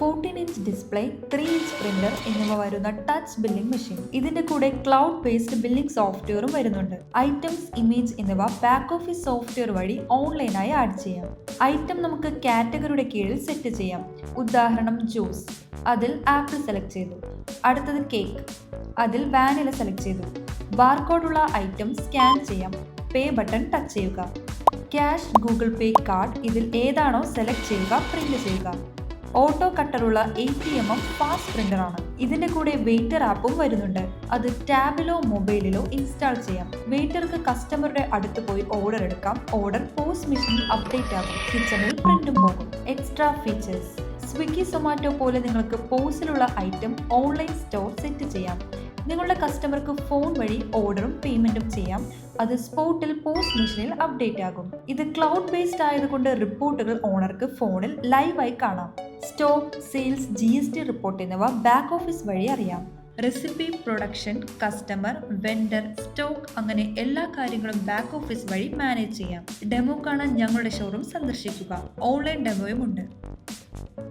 Fourteen inch display three inch printer എന്നിവ വരുന്ന touch billing machine ഇതിന്റെ കൂടെ ക്ലൗഡ് ബേസ്ഡ് ബില്ലിംഗ് സോഫ്റ്റ്വെയറും വരുന്നുണ്ട്. ഐറ്റംസ് ഇമേജ് എന്നിവ ബാക്ക് ഓഫീസ് സോഫ്റ്റ്വെയർ വഴി ഓൺലൈനായി ആഡ് ചെയ്യാം. ഐറ്റം നമുക്ക് കാറ്റഗറിയുടെ കീഴിൽ സെറ്റ് ചെയ്യാം. ഉദാഹരണം ജ്യൂസ് അതിൽ ആപ്പിൾ സെലക്ട് ചെയ്തു. അടുത്തത് കേക്ക് അതിൽ വാനില സെലക്ട് ചെയ്തു. ബാർകോഡുള്ള ഐറ്റം സ്കാൻ ചെയ്യാം. പേ ബട്ടൺ ടച്ച് ചെയ്യുക. ക്യാഷ് ഗൂഗിൾ പേ കാർഡ് ഇതിൽ ഏതാണോ സെലക്ട് ചെയ്യുക പ്രിന്റ് ചെയ്യുക. Auto കട്ടറുള്ള A T M M fast പ്രിന്ററാണ് ഇതിന്റെ കൂടെ വെയിറ്റർ ആപ്പും വരുന്നുണ്ട്. അത് ടാബിലോ മൊബൈലിലോ ഇൻസ്റ്റാൾ ചെയ്യാം. വെയിറ്റർക്ക് കസ്റ്റമറുടെ അടുത്ത് പോയി ഓർഡർ എടുക്കാം. ഓർഡർ പോസ്റ്റ് മെഷീനിൽ അപ്ഡേറ്റ് ആകും. കിച്ചണിൽ പ്രിന്റും പോകും. എക്സ്ട്രാ ഫീച്ചേഴ്സ് സ്വിഗ്ഗി സൊമാറ്റോ പോലെ നിങ്ങൾക്ക് പോസിലുള്ള ഐറ്റം ഓൺലൈൻ സ്റ്റോർ സെറ്റ് ചെയ്യാം. നിങ്ങളുടെ കസ്റ്റമർക്ക് ഫോൺ വഴി ഓർഡറും പേയ്മെന്റും ചെയ്യാം. അത് സ്പോട്ടിൽ പോസ്റ്റ് മെഷീനിൽ അപ്ഡേറ്റ് ആകും. ഇത് ക്ലൗഡ് ബേസ്ഡ് ആയതുകൊണ്ട് റിപ്പോർട്ടുകൾ ഓണർക്ക് ഫോണിൽ ലൈവായി കാണാം. Stock sales G S T report എന്നിവ ബാക്ക് ഓഫീസ് വഴി അറിയാം. Recipe production customer vendor stock അങ്ങനെ എല്ലാ കാര്യങ്ങളും ബാക്ക് ഓഫീസ് വഴി മാനേജ് ചെയ്യാം. ഡെമോ കാണാൻ ഞങ്ങളുടെ ഷോറൂം സന്ദർശിക്കുക. ഓൺലൈൻ ഡെമോയും ഉണ്ട്.